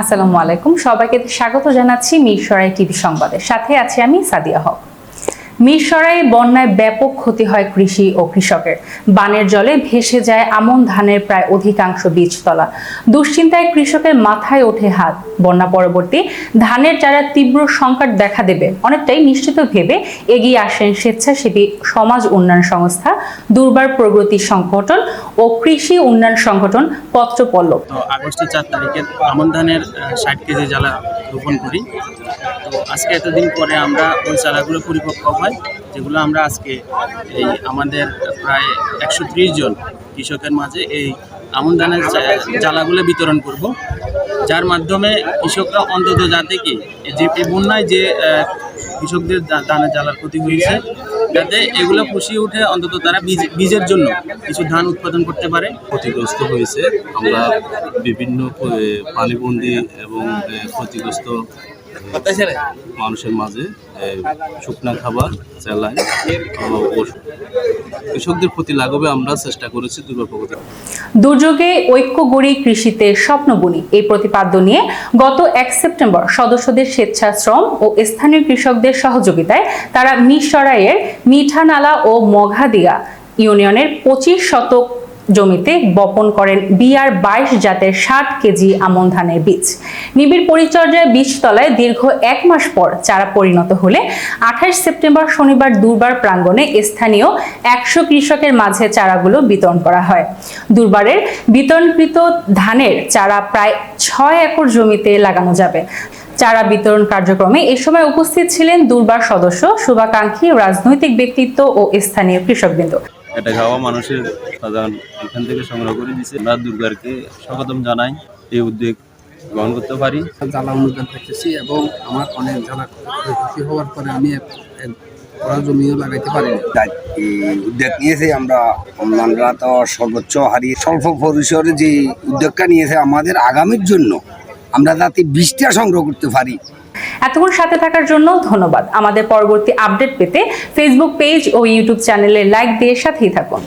আসসালামু আলাইকুম। সবাইকে স্বাগত জানাচ্ছি মিরসরাই টিভি সংবাদের সাথে আছি আমি সাদিয়া হক। মিরসরাই বন্যায় ব্যাপক ক্ষতি হয় কৃষি ও কৃষকের। বানের জলে ভেসে যায় আমন ধানের প্রায় অধিকাংশ বীজতলা। দুশ্চিন্তায় কৃষকের মাথায় ওঠে হাত। বন্যা পরবর্তী ধানের চারা তীব্র সংকট দেখা দেবে। অনেকটাই নিশ্চিত ভেবে এগিয়ে আসেন স্বেচ্ছাসেবী সমাজ উন্নয়ন সংস্থা, দুর্বার প্রগতি সংগঠন ও কৃষি উন্নয়ন সংগঠন পত্রপল্লব। আগস্টের চার তারিখে আমন ধানের ষাট কেজি জ্বালা রোপণ করি। তো আজকে এতদিন পরে আমরা ওই চালাগুলো পরিপক্ক হয়। যেগুলো আমরা আজকে এই আমাদের প্রায় একশো ত্রিশ জন কৃষকের মাঝে এই আমন ধানের জ্বালাগুলো বিতরণ করব। যার মাধ্যমে কৃষকরা অন্তত যাতে কি যে বন্যায় যে কৃষকদের ধানের জ্বালার ক্ষতি হয়েছে, যাতে এগুলো পুষিয়ে উঠে অন্তত তারা বীজ, বীজের জন্য কিছু ধান উৎপাদন করতে পারে। ক্ষতিগ্রস্ত হয়েছে। আমরা বিভিন্ন পানিবন্দী এবং ক্ষতিগ্রস্ত মানুষের মাঝে শুকনা খাবার চ্যালাই ও কৃষকদের প্রতি লাঘবে আমরা চেষ্টা করেছি দুর্গাপ্রগতি দুর্যোগে ঐক্য গড়ি কৃষিতে স্বপ্ন বুনি এই প্রতিপাদ্য নিয়ে গত এক সেপ্টেম্বর সদস্যদের স্বেচ্ছাশ্রম ও স্থানীয় কৃষকদের সহযোগিতায় তারা মিরসরাইয়ের মিঠানালা ও মঘাদিয়া ইউনিয়নের পঁচিশ শতক জমিতে বপন করেন বিআর বাইশ জাতের ষাট কেজি আমন ধানের বীজ। নিবিড় পরিচর্যায় বীজতলায় দীর্ঘ এক মাস পর চারা পরিণত হলে আঠাশ সেপ্টেম্বর শনিবার দুর্বার প্রাঙ্গণে স্থানীয় একশো কৃষকের মাঝে চারাগুলো বিতরণ করা হয়। দুর্বারের বিতরণকৃত ধানের চারা প্রায় ছয় একর জমিতে লাগানো যাবে। চারা বিতরণ কার্যক্রমে এ সময় উপস্থিত ছিলেন দুর্বার সদস্য, শুভাকাঙ্ক্ষী, রাজনৈতিক ব্যক্তিত্ব ও স্থানীয় কৃষকবৃন্দ। এটা খাওয়া মানুষের সাধারণ। এখান থেকে সংগ্রহ করে দিচ্ছে আমরা দুর্গারকে স্বাগতম জানাই। এই উদ্যোগ গ্রহণ করতে পারি। জ্বালা অনুদান পাইতেছি এবং আমার অনেক জ্বালা ক্ষতি হওয়ার পরে আমি ওরা জমিও লাগাইতে এই উদ্যোগ নিয়েছে আমরা আমরা তো সর্বোচ্চ হারিয়ে স্বল্প পরিসরে যে উদ্যোগটা নিয়েছে আমাদের আগামীর জন্য আমরা তাতে বীজটা সংগ্রহ করতে পারি। এতক্ষণ সাথে থাকার জন্য ধন্যবাদ। আমাদের পরবর্তী আপডেট পেতে ফেসবুক পেজ ও ইউটিউব চ্যানেলে লাইক দিয়ে সাথেই থাকুন।